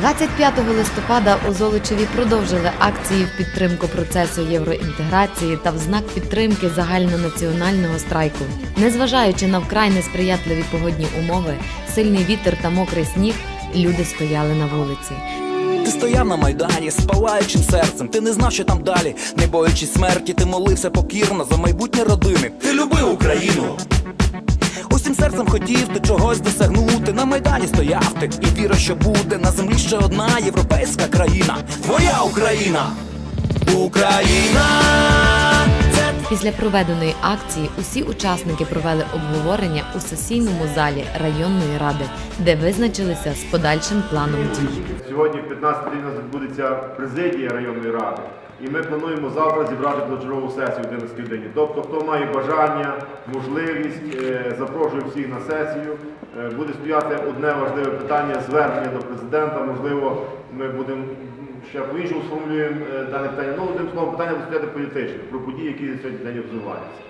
25 листопада у Золочеві продовжили акції в підтримку процесу євроінтеграції та в знак підтримки загальнонаціонального страйку. Незважаючи на вкрай несприятливі погодні умови, сильний вітер та мокрий сніг, люди стояли на вулиці. Ти стояв на майдані з палаючим серцем. Ти не знав, що там далі, не боячись смерті, ти молився покірно за майбутнє родини. Ти любив Україну. Усім серцем хотів ти чогось досягнути. На майдані стояв ти і віра, що буде на землі ще одна європейська країна. Твоя Україна! Україна! Після проведеної акції усі учасники провели обговорення у сесійному залі районної ради, де визначилися з подальшим планом дій. Сьогодні в 15 годині у нас відбудеться президія районної ради. І ми плануємо завтра зібрати позачергову сесію в 11 годині. Тобто, хто має бажання, можливість, е, запрошую всіх на сесію. Е, Буде стояти одне важливе питання звернення до президента. Можливо, ми будемо ще по-іншому сформулюємо е, дане питання. Ну, одним словом, питання буде стояти політичне про події, які сьогодні реалізуватися.